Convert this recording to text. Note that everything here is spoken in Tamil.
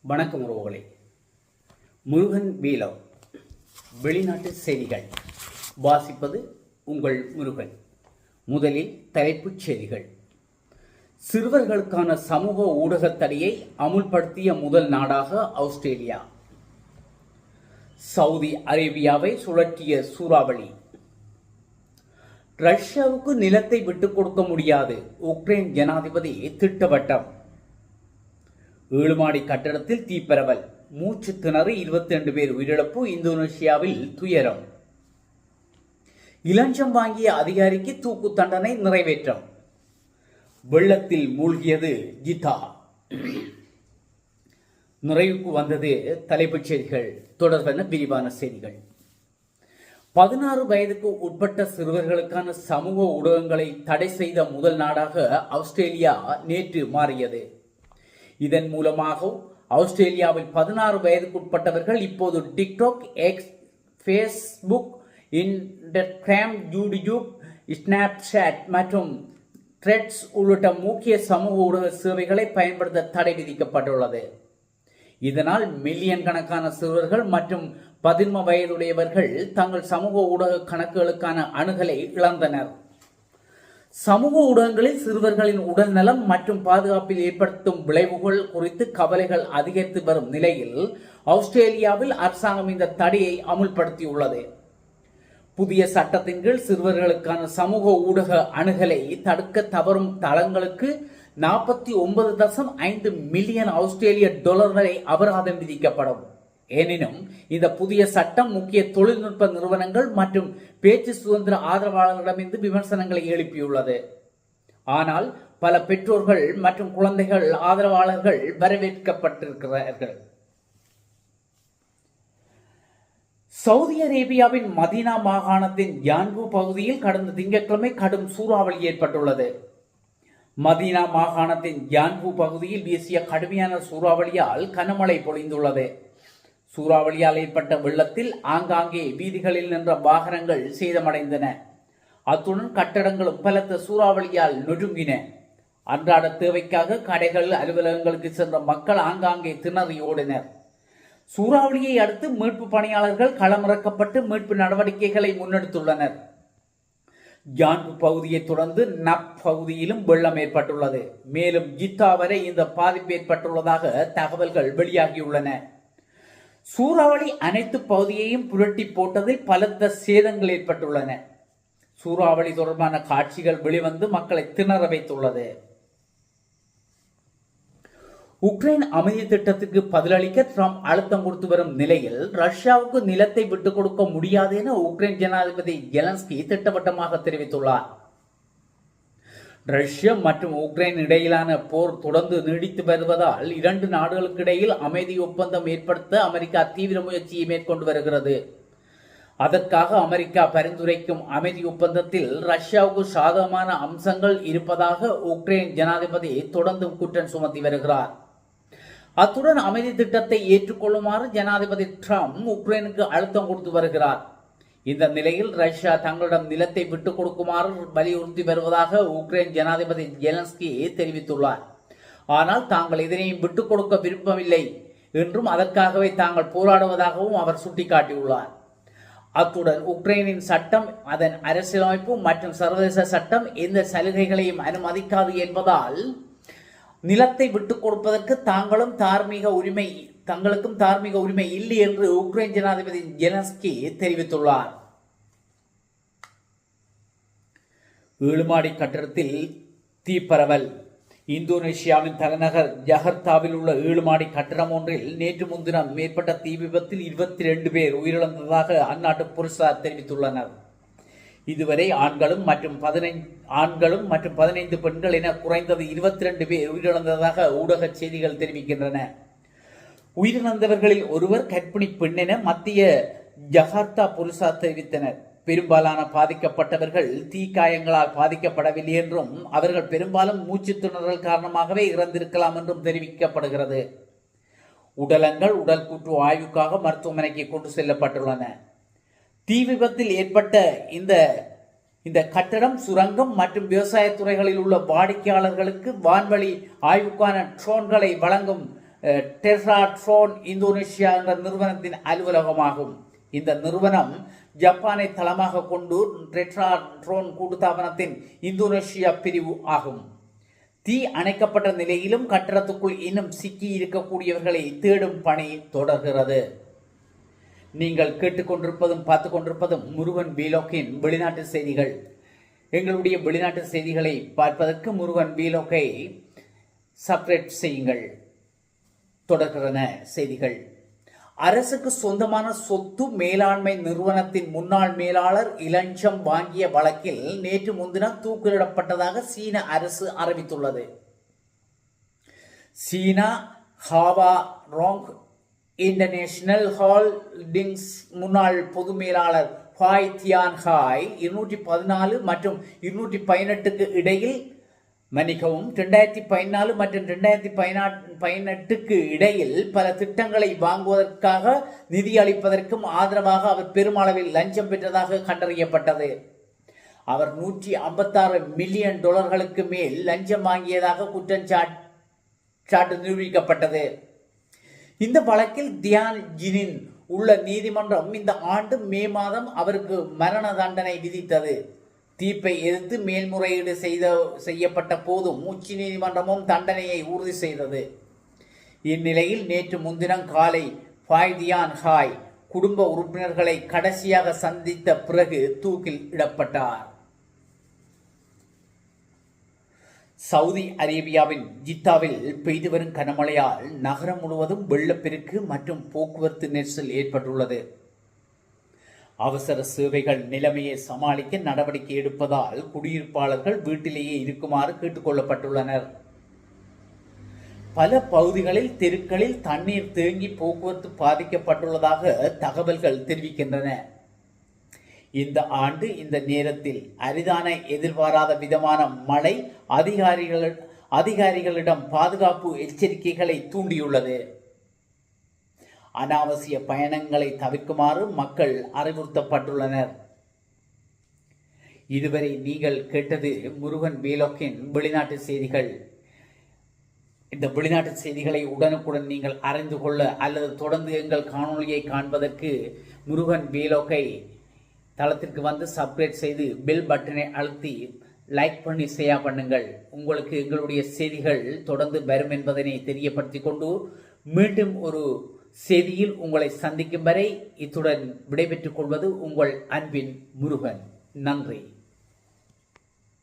வணக்கம் உறவுகளை. முருகன் வீலோ. வெளிநாட்டு செய்திகள். வாசிப்பது உங்கள் முருகன். முதலில் தலைப்புச் செய்திகள். சிறுவர்களுக்கான சமூக ஊடக தடையை அமுல்படுத்திய முதல் நாடாக ஆஸ்திரேலியா சவுதி அரேபியாவை சுழற்றிய சூறாவளி. ரஷ்யாவுக்கு நிலத்தை விட்டுக் கொடுக்க முடியாது. உக்ரைன் ஜனாதிபதி திட்டவட்டம். ஏழுமாடி கட்டடத்தில் தீப்பரவல். மூச்சு திணறி இருபத்தி ரெண்டு பேர் உயிரிழப்பு. இந்தோனேஷியாவில் துயரம். இளஞ்சம் வாங்கிய அதிகாரிக்கு தூக்கு தண்டனை நிறைவேற்றம். வெள்ளத்தில் மூழ்கியது ஜிதா நிறைவுக்கு வந்தது தலைப்புச் செய்திகள். தொடர்பான விரிவான செய்திகள். பதினாறு வயதுக்கு உட்பட்ட சிறுவர்களுக்கான சமூக ஊடகங்களை தடை செய்த முதல் நாடாக ஆஸ்திரேலியா நேற்று மாறியது. இதன் மூலமாக ஆஸ்திரேலியாவில் பதினாறு வயதுக்குட்பட்டவர்கள் இப்போது TikTok X Facebook Instagram YouTube Snapchat மற்றும் த்ரெட்ஸ் உள்ளிட்ட முக்கிய சமூக ஊடக சேவைகளை பயன்படுத்த தடை விதிக்கப்பட்டுள்ளது. இதனால் மில்லியன் கணக்கான சிறுவர்கள் மற்றும் பதின்ம வயதுடையவர்கள் தங்கள் சமூக ஊடக கணக்குகளுக்கான அணுகலை இழந்தனர். சமூக ஊடகங்களில் சிறுவர்களின் உடல்நலம் மற்றும் பாதுகாப்பில் ஏற்படுத்தும் விளைவுகள் குறித்து கவலைகள் அதிகரித்து வரும் நிலையில் ஆஸ்திரேலியாவில் அரசாங்கம் இந்த தடையை அமுல்படுத்தியுள்ளது. புதிய சட்டத்தின் கீழ் சிறுவர்களுக்கான சமூக ஊடக அணுகலை தடுக்க தவறும் தளங்களுக்கு நாற்பத்தி ஒன்பது தசம் ஐந்து மில்லியன் ஆஸ்திரேலிய டாலர் வரை அபராதம் விதிக்கப்படும். எனினும் இந்த புதிய சட்டம் முக்கிய தொழில்நுட்ப நிறுவனங்கள் மற்றும் பேச்சு சுதந்திர ஆதரவாளர்களிடமிருந்து விமர்சனங்களை எழுப்பியுள்ளது. ஆனால் பல பெற்றோர்கள் மற்றும் குழந்தைகள் ஆதரவாளர்கள் வரவேற்கப்பட்டிருக்கிறார்கள். சவுதி அரேபியாவின் மதீனா மாகாணத்தின் யான்கு பகுதியில் கடந்த திங்கட்கிழமை கடும் சூறாவளி ஏற்பட்டுள்ளது. மதீனா மாகாணத்தின் யான்கு பகுதியில் வீசிய கடுமையான சூறாவளியால் கனமழை பொழிந்துள்ளது. சூறாவளியால் ஏற்பட்ட வெள்ளத்தில் ஆங்காங்கே வீதிகளில் நின்ற வாகனங்கள் சேதமடைந்தன. அத்துடன் கட்டடங்களும் பலத்த சூறாவளியால் நொறுங்கின. அன்றாட தேவைக்காக கடைகள் அலுவலகங்களுக்கு சென்ற மக்கள் ஆங்காங்கே திணறி ஓடினர். சூறாவளியை அடுத்து மீட்பு பணியாளர்கள் களமிறக்கப்பட்டு மீட்பு நடவடிக்கைகளை முன்னெடுத்துள்ளனர். ஜான்பு பகுதியை தொடர்ந்து நப் பகுதியிலும் வெள்ளம் ஏற்பட்டுள்ளது. மேலும் ஜித்தா வரை இந்த பாதிப்பு ஏற்பட்டுள்ளதாக தகவல்கள் வெளியாகியுள்ளன. சூறாவளி அனைத்து பகுதியையும் புரட்டி போட்டதில் பலத்த சேதங்கள் ஏற்பட்டுள்ளன. சூறாவளி தொடர்பான காட்சிகள் வெளிவந்து மக்களை திணற வைத்துள்ளது. உக்ரைன் அமைதி திட்டத்துக்கு பதிலளிக்க ட்ரம்ப் அழுத்தம் கொடுத்து வரும் நிலையில் ரஷ்யாவுக்கு நிலத்தை விட்டுக் கொடுக்க முடியாது என உக்ரைன் ஜனாதிபதி ஜெலன்ஸ்கி திட்டவட்டமாக தெரிவித்துள்ளார். ரஷ்யா மற்றும் உக்ரைன் இடையிலான போர் தொடர்ந்து நீடித்து வருவதால் இரண்டு நாடுகளுக்கு இடையில் அமைதி ஒப்பந்தம் ஏற்படுத்த அமெரிக்கா தீவிர முயற்சியை மேற்கொண்டு வருகிறது. அதற்காக அமெரிக்கா பரிந்துரைக்கும் அமைதி ஒப்பந்தத்தில் ரஷ்யாவுக்கு சாதகமான அம்சங்கள் இருப்பதாக உக்ரைன் ஜனாதிபதி தொடர்ந்து குற்றம் சுமத்தி வருகிறார். அத்துடன் அமைதி திட்டத்தை ஏற்றுக்கொள்ளுமாறு ஜனாதிபதி ட்ரம்ப் உக்ரைனுக்கு அழுத்தம் கொடுத்து வருகிறார். இந்த நிலையில் ரஷ்யா தங்களிடம் நிலத்தை விட்டுக் கொடுக்குமாறு வலியுறுத்தி வருவதாக உக்ரைன் ஜனாதிபதி ஜெலன்ஸ்கி தெரிவித்துள்ளார். ஆனால் தாங்கள் இதனையும் விட்டுக் கொடுக்க விருப்பமில்லை என்றும் அதற்காகவே தாங்கள் போராடுவதாகவும் அவர் சுட்டிக்காட்டியுள்ளார். அத்துடன் உக்ரைனின் சட்டம் அதன் அரசியலமைப்பு மற்றும் சர்வதேச சட்டம் எந்த சலுகைகளையும் அனுமதிக்காது என்பதால் நிலத்தை விட்டுக் கொடுப்பதற்கு தாங்களும் தார்மீக உரிமை தங்களுக்கும் தார்மீக உரிமை இல்லை என்று உக்ரைன் ஜனாதிபதி ஜெலன்ஸ்கி தெரிவித்துள்ளார். ஏழுமாடி கட்டடத்தில் தீப்பரவல் இந்தோனேஷியாவின் தலைநகர் ஜகர்த்தாவில் உள்ள ஏழுமாடி கட்டிடம் கட்டடம் ஒன்றில் நேற்று முன்தினம் மேற்பட்ட தீ விபத்தில் இருபத்தி ரெண்டு பேர் உயிரிழந்ததாக அந்நாட்டு போலீசார் தெரிவித்துள்ளனர் இதுவரை ஆண்களும் மற்றும் பதினைந்து ஆண்களும் மற்றும் பதினைந்து பெண்கள் என குறைந்தது இருபத்தி ரெண்டு பேர் உயிரிழந்ததாக ஊடக செய்திகள் தெரிவிக்கின்றன உயிரிழந்தவர்களில் ஒருவர் கற்பிணி பெண் என மத்திய ஜகார்த்தா போலீசார் தெரிவித்தனர் பெரும்பாலான பாதிக்கப்பட்டவர்கள் தீக்காயங்களால் பாதிக்கப்படவில்லை என்றும் அவர்கள் பெரும்பாலும் மூச்சு திணறல் காரணமாகவே இறந்திருக்கலாம் என்றும் தெரிவிக்கப்படுகிறது. உடலங்கள் உடல் கூற்று ஆய்வுக்காக மருத்துவமனைக்கு கொண்டு செல்லப்பட்டுள்ளன. தீ விபத்தில் ஏற்பட்ட இந்த இந்த கட்டடம் சுரங்கம் மற்றும் விவசாய துறைகளில் உள்ள வாடிக்கையாளர்களுக்கு வான்வழி ஆய்வுக்கான ட்ரோன்களை வழங்கும் டெர்ரா ட்ரோன் இந்தோனேஷியா என்ற நிறுவனத்தின் அலுவலகமாகும். இந்த நிறுவனம் ஜப்பானை தளமாக கொண்டு டெட்ராட்ரோன் கூட்டுத்தாபனத்தின் இந்தோனேஷியா பிரிவு ஆகும். தீ அணைக்கப்பட்ட நிலையிலும் கட்டடத்துக்குள் இன்னும் சிக்கி இருக்கக்கூடியவர்களை தேடும் பணி தொடர்கிறது. நீங்கள் கேட்டுக்கொண்டிருப்பதும் பார்த்து கொண்டிருப்பதும் முருகன் பீலோக்கின் வெளிநாட்டு செய்திகள். எங்களுடைய வெளிநாட்டு செய்திகளை பார்ப்பதற்கு முருகன் பீலோக்கை சப்ரேட் செய்யுங்கள். தொடர்கிறன செய்திகள். அரசுக்கு சொந்தமான சொத்து மேலாண்மை நிறுவனத்தின் முன்னாள் மேலாளர் இலஞ்சம் வாங்கிய வழக்கில் நேற்று முன்தினம் தூக்கிலிடப்பட்டதாக சீன அரசு அறிவித்துள்ளது. சீனா ஹாவா ராங் இன்டர்நேஷனல் ஹால்டிங்ஸ் முன்னாள் பொது மேலாளர் ஹாய் தியான் ஹாய் இருநூற்றி பதினாலு மற்றும் இருநூற்றி பதினெட்டுக்கு இடையில் மன்னிக்கவும் ரெண்டாயிரத்தி பதினாலு மற்றும் ரெண்டாயிரத்தி பதினா பதினெட்டுக்கு இடையில் பல திட்டங்களை வாங்குவதற்காக நிதி அளிப்பதற்கும் ஆதரவாக அவர் பெருமளவில் லஞ்சம் பெற்றதாக கண்டறியப்பட்டது. அவர் நூற்றி ஐம்பத்தாறு மில்லியன் டாலர்களுக்கு மேல் லஞ்சம் வாங்கியதாக குற்றச்சாட் சாட்டு நிரூபிக்கப்பட்டது. இந்த வழக்கில் தியான் ஜினின் உள்ள நீதிமன்றம் இந்த ஆண்டு மே மாதம் அவருக்கு மரண தண்டனை விதித்தது. தீர்ப்பை எதிர்த்து மேல்முறையீடு செய்த செய்யப்பட்ட போதும் உச்ச நீதிமன்றமும் தண்டனையை உறுதி செய்தது. இந்நிலையில் நேற்று முன்தினம் காலை ஃபாய்தியான் ஹாய் குடும்ப உறுப்பினர்களை கடைசியாக சந்தித்த பிறகு தூக்கில் இடப்பட்டார். சவுதி அரேபியாவின் ஜித்தாவில் பெய்து வரும் கனமழையால் நகரம் முழுவதும் வெள்ளப்பெருக்கு மற்றும் போக்குவரத்து நெரிசல் ஏற்பட்டுள்ளது. அவசர சேவைகள் நிலைமையை சமாளிக்க நடவடிக்கை எடுப்பதால் குடியிருப்பாளர்கள் வீட்டிலேயே இருக்குமாறு கேட்டுக்கொள்ளப்பட்டுள்ளனர். பல பகுதிகளில் தெருக்களில் தண்ணீர் தேங்கி போக்குவரத்து பாதிக்கப்பட்டுள்ளதாக தகவல்கள் தெரிவிக்கின்றன. இந்த ஆண்டு இந்த நேரத்தில் அரிதான எதிர்பாராத விதமான மழை அதிகாரிகள் அதிகாரிகளிடம் பாதுகாப்பு எச்சரிக்கைகளை தூண்டியுள்ளது. அனாவசிய பயணங்களை தவிர்க்குமாறு மக்கள் அறிவுறுத்தப்பட்டுள்ளனர். இதுவரை நீங்கள் கேட்டது முருகன் வீலோக்கின் வெளிநாட்டு செய்திகள். இந்த வெளிநாட்டு செய்திகளை உடனுக்குடன் நீங்கள் அறிந்து கொள்ள அல்லது தொடர்ந்து எங்கள் காணொலியை காண்பதற்கு முருகன் வீலோக்கை தளத்திற்கு வந்து சப்ஸ்கிரைப் செய்து பெல் பட்டனை அழுத்தி லைக் பண்ணி ஷேர் பண்ணுங்கள். உங்களுக்கு எங்களுடைய செய்திகள் தொடர்ந்து வரும் என்பதனை தெரியப்படுத்தி கொண்டு மீண்டும் ஒரு செய்தியில் உங்களை சந்திக்கும் வரை இத்துடன் விடைபெற்றுக் கொள்வது உங்கள் அன்பின் முருகன். நன்றி.